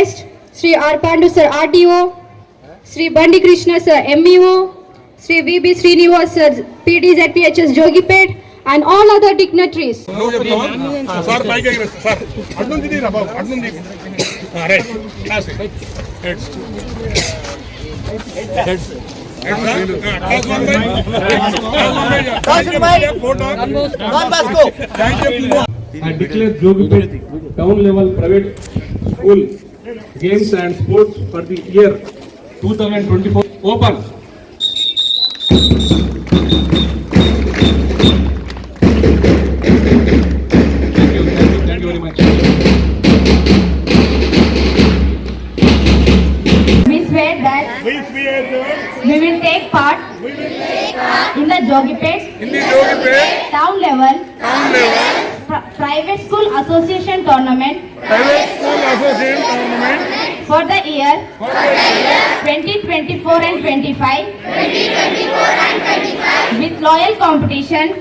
Guest Shri R Pandu sir R Shri Bandi Krishna sir M Shri V B Srinivas sir P D Z P H S Jogipet and all other dignitary I declare Jogipet town level private school games and sports for the year 2024 open. Thank you, thank you, thank you very much. We swear that We swear that we will take part in the Jogipet in the Jogipet town level town level pri- private school association tournament. Private school association tournament. For the year. 2024 and 25 with loyal competition.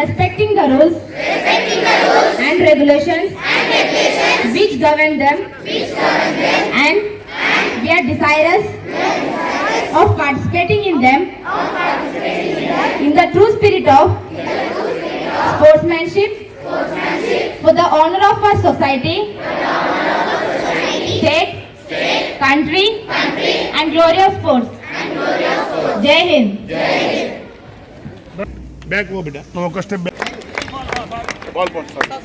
Respecting the rules. And regulations. Which govern them. And we are desirous of participating in them. in the true spirit of sportsmanship, for the honor of our society, state, country, and glory of sports. Jai Hind. Jai Hind. Back over, beta. No, go step back. Ball, ball, sir. Ball,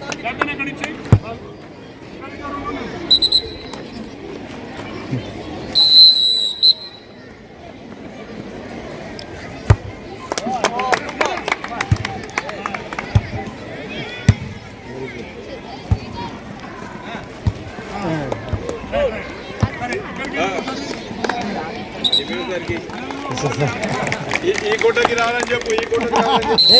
ball. కోటకి రావాలని చెప్పు ఈ కోటకి రావాలని చెప్పు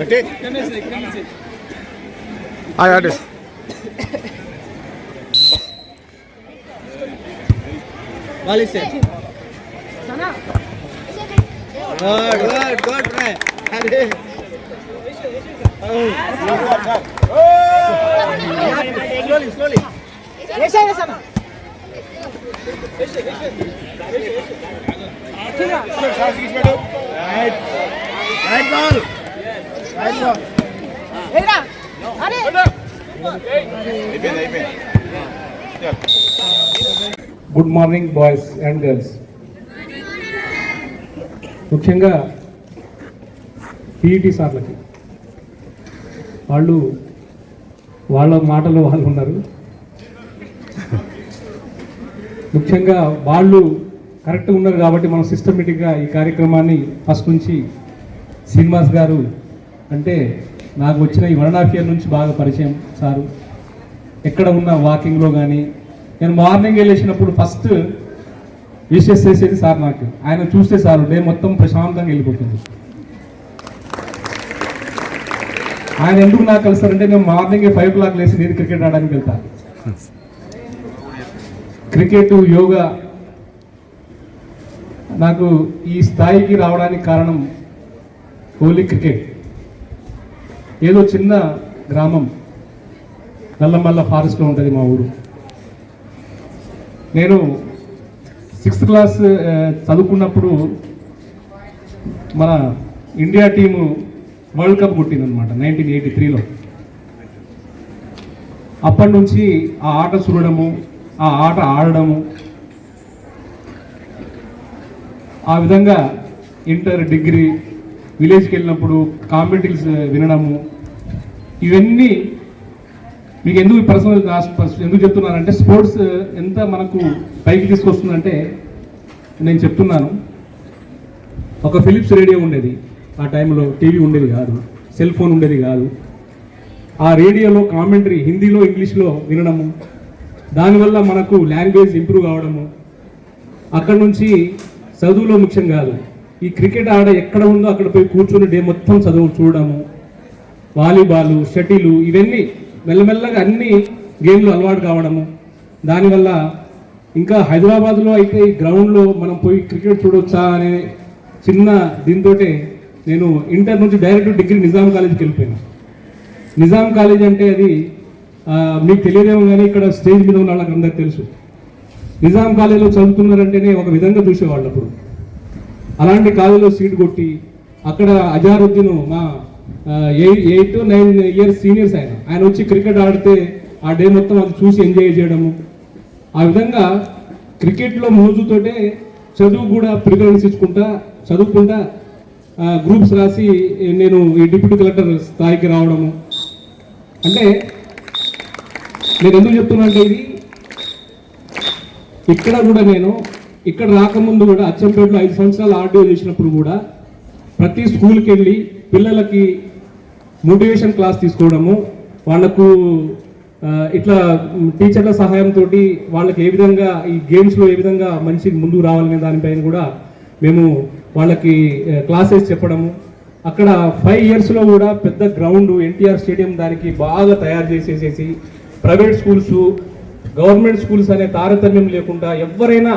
అంటే ఆడే वाले से गुड गुड गुड रे अरे स्लोली स्लोली ऐसा ऐसा ना ठीक है అయిపోయింది అయిపోయింది good morning boys and girls ముఖ్యంగా పీఈటీ సార్లకి. వాళ్ళు వాళ్ళ మాటలు వాళ్ళు ఉన్నారు. ముఖ్యంగా వాళ్ళు కరెక్ట్గా ఉన్నారు కాబట్టి మనం సిస్టమేటిక్గా ఈ కార్యక్రమాన్ని ఫస్ట్ నుంచి శ్రీనివాస్ గారు అంటే నాకు వచ్చిన ఈ వన్ అండ్ హాఫ్ ఇయర్ నుంచి బాగా పరిచయం సారు. ఎక్కడ ఉన్న వాకింగ్లో కానీ నేను మార్నింగ్ వెళ్ళేసినప్పుడు ఫస్ట్ విషెస్ చేసేది సార్ నాకు. ఆయన చూస్తే సార్ డే మొత్తం ప్రశాంతంగా వెళ్ళిపోతుంది. ఆయన ఎందుకు నాకు కలుస్తారంటే నేను మార్నింగ్ ఫైవ్ ఓ క్లాక్ లేచి నేను క్రికెట్ ఆడడానికి వెళ్తాను క్రికెట్ యోగా నాకు ఈ స్థాయికి రావడానికి కారణం గోలీ క్రికెట్. ఏదో చిన్న గ్రామం. నల్లమల్ల ఫారెస్ట్లో ఉంటుంది మా ఊరు. నేను సిక్స్త్ క్లాస్ చదువుకున్నప్పుడు మన ఇండియా టీము వరల్డ్ కప్ కొట్టిందనమాట నైన్టీన్ ఎయిటీ త్రీలో. అప్పటి నుంచి ఆ ఆట చూడడము ఆ ఆట ఆడడము ఆ విధంగా ఇంటర్ డిగ్రీ విలేజ్కి వెళ్ళినప్పుడు కాంపిటీస్ వినడము ఇవన్నీ మీకు ఎందుకు పర్సనల్ ఎందుకు చెప్తున్నానంటే స్పోర్ట్స్ ఎంత మనకు పైకి తీసుకొస్తుందంటే నేను చెప్తున్నాను. ఒక ఫిలిప్స్ రేడియో ఉండేది. ఆ టైంలో టీవీ ఉండేది కాదు సెల్ ఫోన్ ఉండేది కాదు. ఆ రేడియోలో కామెంటరీ హిందీలో ఇంగ్లీష్లో వినడము దానివల్ల మనకు లాంగ్వేజ్ ఇంప్రూవ్ కావడము అక్కడ నుంచి చదువులో ముఖ్యం కాదు. ఈ క్రికెట్ ఆడ ఎక్కడ ఉందో అక్కడ పోయి కూర్చుని డే మొత్తం చదువు చూడడము వాలీబాల్ షటిలు ఇవన్నీ మెల్లమెల్లగా అన్ని గేమ్లు అలవాటు కావడము. దానివల్ల ఇంకా హైదరాబాద్లో అయితే ఈ గ్రౌండ్లో మనం పోయి క్రికెట్ చూడొచ్చా అనే చిన్న దీంతో నేను ఇంటర్ నుంచి డైరెక్ట్ డిగ్రీ నిజాం కాలేజీకి వెళ్ళిపోయాను. నిజాం కాలేజ్ అంటే అది మీకు తెలియదేమో కానీ ఇక్కడ స్టేజ్ మీద ఉన్న వాళ్ళకి అందరికి తెలుసు. నిజాం కాలేజీలో చదువుతున్నారంటేనే ఒక విధంగా చూసేవాళ్ళు అప్పుడు. అలాంటి కాలంలో సీట్ కొట్టి అక్కడ అజారుద్దీన్ మా ఎయిట్ నైన్ ఇయర్స్ సీనియర్స్ ఆయన. ఆయన వచ్చి క్రికెట్ ఆడితే ఆ డే మొత్తం అది చూసి ఎంజాయ్ చేయడము. ఆ విధంగా క్రికెట్లో మోజుతోటే చదువు కూడా ప్రిఫరెన్స్ ఇచ్చుకుంటా చదువుకుంటా గ్రూప్స్ రాసి నేను ఈ డిప్యూటీ కలెక్టర్ స్థాయికి రావడము. అంటే నేను ఎందుకు చెప్తున్నా అంటే ఇది ఇక్కడ కూడా నేను ఇక్కడ రాకముందు కూడా అచ్చంపేటలో ఐదు సంవత్సరాలు ఆర్డీఓ చేసినప్పుడు కూడా ప్రతి స్కూల్కి వెళ్ళి పిల్లలకి మోటివేషన్ క్లాస్ తీసుకోవడము వాళ్ళకు ఇట్లా టీచర్ల సహాయంతో వాళ్ళకి ఏ విధంగా ఈ గేమ్స్లో ఏ విధంగా మంచి ముందుకు రావాలనే దానిపైన కూడా మేము వాళ్ళకి క్లాసెస్ చెప్పడము. అక్కడ ఫైవ్ ఇయర్స్లో కూడా పెద్ద గ్రౌండ్ ఎన్టీఆర్ స్టేడియం దానికి బాగా తయారు చేసేసేసి ప్రైవేట్ స్కూల్స్ గవర్నమెంట్ స్కూల్స్ అనే తారతమ్యం లేకుండా ఎవరైనా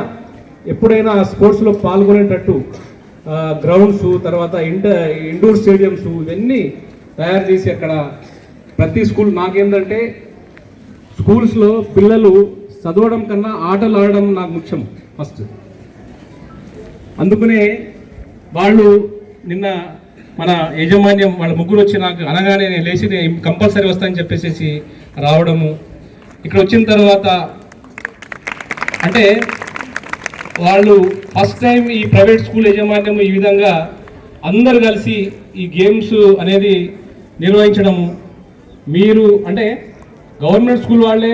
ఎప్పుడైనా స్పోర్ట్స్లో పాల్గొనేటట్టు గ్రౌండ్స్ తర్వాత ఇంటర్ ఇండోర్ స్టేడియంస్ ఇవన్నీ తయారు చేసి అక్కడ ప్రతి స్కూల్ నాకేంటంటే స్కూల్స్లో పిల్లలు చదవడం కన్నా ఆటలు ఆడడం నాకు ముఖ్యం ఫస్ట్. అందుకనే వాళ్ళు నిన్న మన యాజమాన్యం వాళ్ళ ముగ్గురు వచ్చి నాకు అనగానే నేను లేచి నేను కంపల్సరీ వస్తానని చెప్పేసి రావడము. ఇక్కడ వచ్చిన తర్వాత అంటే వాళ్ళు ఫస్ట్ టైం ఈ ప్రైవేట్ స్కూల్ యాజమాన్యం ఈ విధంగా అందరు కలిసి ఈ గేమ్స్ అనేది నిర్వహించడము. మీరు అంటే గవర్నమెంట్ స్కూల్ వాళ్ళే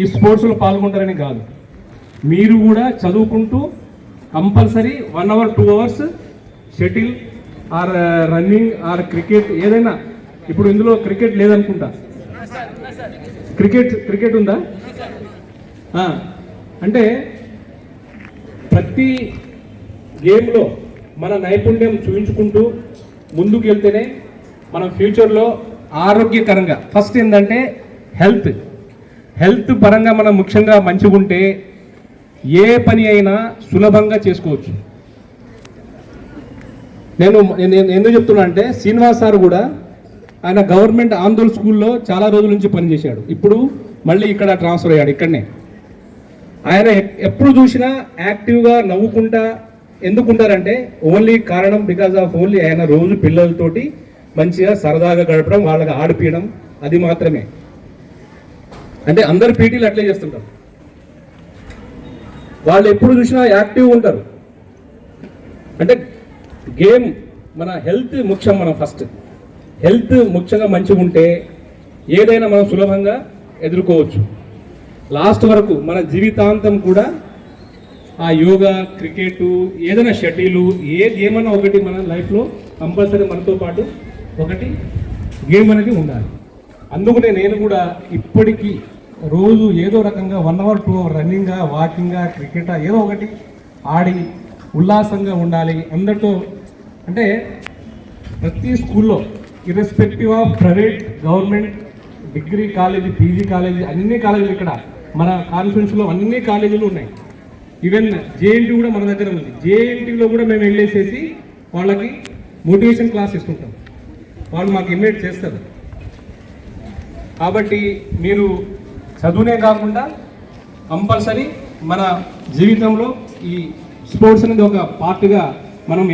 ఈ స్పోర్ట్స్లో పాల్గొంటారని కాదు. మీరు కూడా చదువుకుంటూ compulsory one hour two hours shuttle or running or cricket ఏదైనా ఇప్పుడు ఇందులో క్రికెట్ లేదనుకుంటా. క్రికెట్ క్రికెట్ ఉందా? అంటే ప్రతి గేమ్లో మన నైపుణ్యం చూపించుకుంటూ ముందుకు వెళ్తేనే మనం ఫ్యూచర్లో ఆరోగ్యకరంగా ఫస్ట్ ఏంటంటే హెల్త్. హెల్త్ పరంగా మనం ముఖ్యంగా మంచిగా ఉంటే ఏ పని అయినా సులభంగా చేసుకోవచ్చు. నేను నేను ఎందుకు చెప్తున్నా అంటే శ్రీనివాస్ సార్ కూడా ఆయన గవర్నమెంట్ ఆందోళన స్కూల్లో చాలా రోజుల నుంచి పనిచేశాడు. ఇప్పుడు మళ్ళీ ఇక్కడ ట్రాన్స్ఫర్ అయ్యాడు ఇక్కడనే. ఆయన ఎప్పుడు చూసినా యాక్టివ్గా నవ్వుకుంటా ఎందుకు ఉంటారంటే ఓన్లీ కారణం బికాజ్ ఆఫ్ ఓన్లీ ఆయన రోజు పిల్లలతోటి మంచిగా సరదాగా గడపడం వాళ్ళకి ఆడిపియడం అది మాత్రమే. అంటే అందరు పీటీలు అట్లే చేస్తుంటారు. వాళ్ళు ఎప్పుడు చూసినా యాక్టివ్ ఉంటారు. అంటే గేమ్ మన హెల్త్ ముఖ్యం మనం ఫస్ట్. హెల్త్ ముఖ్యంగా మంచిగా ఉంటే ఏదైనా మనం సులభంగా ఎదుర్కోవచ్చు. లాస్ట్ వరకు మన జీవితాంతం కూడా ఆ యోగా క్రికెట్ ఏదైనా షటిలు ఏ గేమ్ ఒకటి మన లైఫ్లో కంపల్సరీ మనతో పాటు ఒకటి గేమ్ అనేది ఉండాలి. అందుకనే నేను కూడా ఇప్పటికీ రోజు ఏదో రకంగా వన్ అవర్ టూ అవర్ రన్నింగ్గా వాకింగ్గా క్రికెటా ఏదో ఒకటి ఆడి ఉల్లాసంగా ఉండాలి. అందరితో అంటే ప్రతి స్కూల్లో irrespective of private government degree college PG college అన్ని కాలేజీలు ఇక్కడ మన కాన్ఫరెన్స్లో అన్ని కాలేజీలు ఉన్నాయి. ఈవెన్ జేఎన్టీ కూడా మన దగ్గర ఉంది. జేఎన్టీలో కూడా మేము వెళ్ళేసేసి వాళ్ళకి మోటివేషన్ క్లాస్ ఇస్తుంటాం. వాళ్ళు మాకు ఇమేట్ చేస్తారు. కాబట్టి మీరు చదువునే కాకుండా కంపల్సరీ మన జీవితంలో ఈ స్పోర్ట్స్ అనేది ఒక పార్ట్గా మనం